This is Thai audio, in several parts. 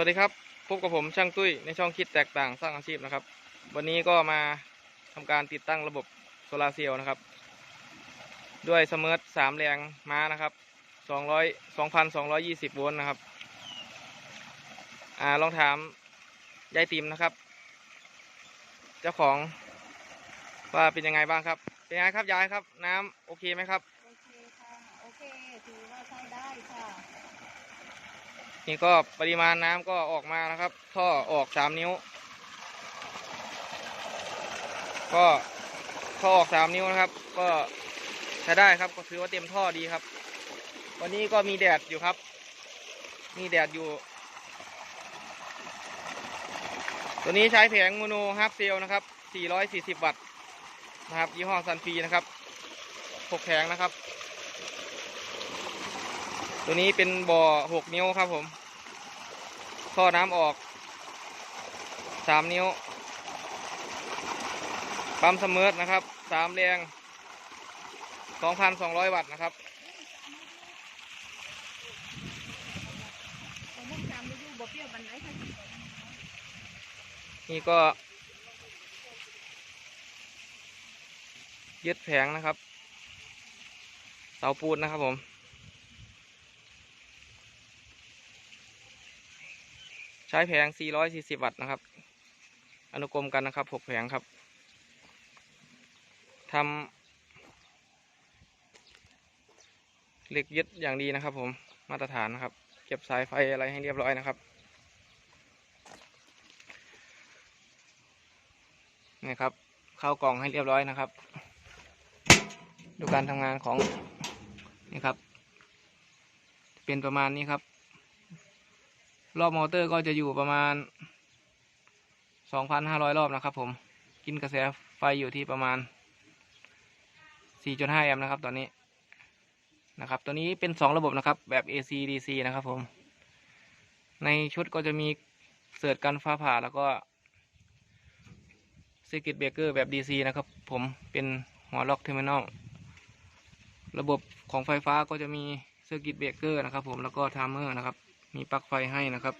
วัสดีครับ พบกับผมช่างตุ้ยในช่องคิดแตกต่างสร้างอาชีพนะครับ วันนี้ก็มาทำการติดตั้งระบบโซลาเซลล์นะครับ ด้วยสมาร์ทสามแรงม้านะครับสองร้อยสองพันสองร้อยยี่สิบโวลต์นะครับอ่าลองถามยายติมนะครับ เจ้าของว่าเป็นยังไงบ้างครับ เป็นยังไงครับยายครับ น้ำโอเคไหมครับโอเคค่ะโอเคถือว่าใช้ได้ค่ะ นี่ก็ปริมาณน้ำก็ออกมานะครับ ท่อออกสามนิ้ว ก็ท่อออกสามนิ้วนะครับ ก็ใช้ได้ครับก็ถือว่าเต็มท่อดีครับ วันนี้ก็มีแดดอยู่ครับ มีแดดอยู่ ตัวนี้ใช้แผงโมโนฮาร์ฟเซลนะครับ 440 วัตต์นะครับยี่ห้อซันฟีนะครับ 6 แผงนะครับ ตัวนี้เป็นบ่อ6นิ้วครับผม ท่อน้ำออก3นิ้ว ปั๊มเสมอนะครับ3แรง2,200วัตต์นะครับผมมุ่งจำไม่อยู่บ่เปรี้ยวบันไดค่ะนี่ก็ ยึดแผงนะครับเสาปูนนะครับผม ใช้แผง 440 วัตต์นะครับ อนุกรมกันนะครับ 6 แผงครับทำเหล็กยึดอย่างดีนะครับ ผม มาตรฐานนะครับ เก็บสายไฟอะไรให้เรียบร้อยนะครับ นี่ครับ เข้ากล่องให้เรียบร้อยนะครับ ดูการทำงานของ นี่ครับ เป็นประมาณนี้ครับ รอบมอเตอร์ก็จะอยู่ประมาณ 2,500 รอบนะครับ ผม กินกระแสไฟอยู่ที่ประมาณ 4.5 แอมป์นะครับ ตอนนี้ นะครับ ตัวนี้เป็น 2 ระบบนะครับ แบบ AC DC นะครับ ผม ในชุดก็จะมีเสิร์ตกันฟ้าผ่าแล้วก็ซ r กิ t เบเกอร์แบบ DC นะครับ ผมเป็นหัวล็อกเทอร์มินอลระบบของไฟฟ้าก็จะมีเซ r กิ t เบรกเกอร์นะครับ ผมแล้วก็ไทม์เมอร์นะครับ มีปลั๊กไฟให้นะครับ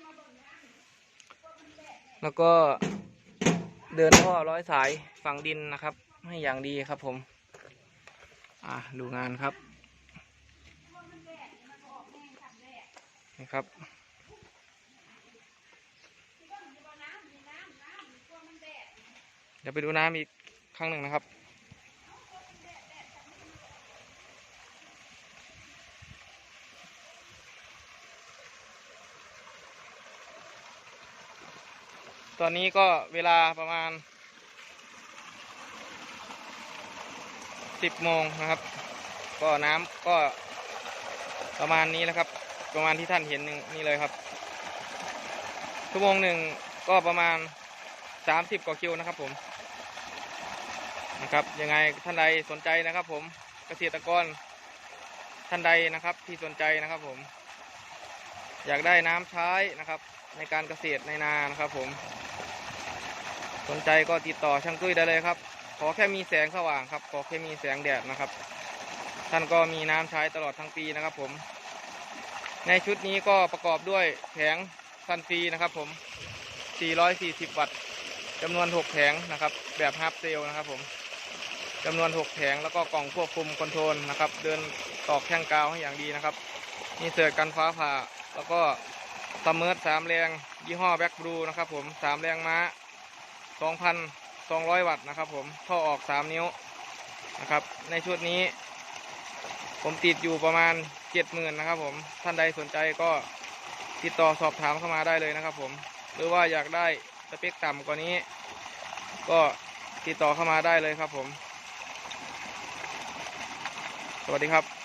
แล้วก็เดินท่อร้อยสายฝังดินนะครับ ให้อย่างดีครับผม อะดูงานครับ นี่ครับเดี๋ยวไปดูน้ำอีกครั้งหนึ่งนะครับ ตอนนี้ก็เวลาประมาณ10โมงนะครับ ก็น้ำก็ประมาณนี้นะครับ ประมาณที่ท่านเห็นนี่เลยครับชั่วโมงหนึ่งก็ประมาณ30กว่าคิวนะครับผมนะครับยังไงท่านใดสนใจนะครับ ผมเกษตรกรท่านใดนะครับที่สนใจนะครับผม อยากได้น้ำใช้นะครับ ในการเกษตรในนานะครับผม สนใจก็ติดต่อช่างตุ้ยได้เลยครับ ขอแค่มีแสงสว่างครับ ขอแค่มีแสงแดดนะครับ ท่านก็มีน้ำใช้ตลอดทั้งปีนะครับผม ในชุดนี้ก็ประกอบด้วยแผงซันฟรีนะครับผม 440 วัตต์จำนวน 6 แผงนะครับ แบบฮาร์ปเซลนะครับผมจำนวน 6 แผงแล้วก็กล่องควบคุมคอนโทรลนะครับ เดินตอกแท่งกาวให้อย่างดีนะครับ มีเสือกันฟ้าผ่าแล้วก็ ซัมเมอร์สามแรงยี่ห้อแบ็กบลูนะครับผมสามแรงม้า2,200วัตต์นะครับผมท่อออก3นิ้วนะครับ ในชุดนี้ ผมติดอยู่ประมาณ70,000นะครับผมท่านใดสนใจก็ติดต่อสอบถามเข้ามาได้เลยนะครับผมหรือว่าอยากได้สเปคต่ำกว่านี้ ก็ติดต่อเข้ามาได้เลยครับผม สวัสดีครับ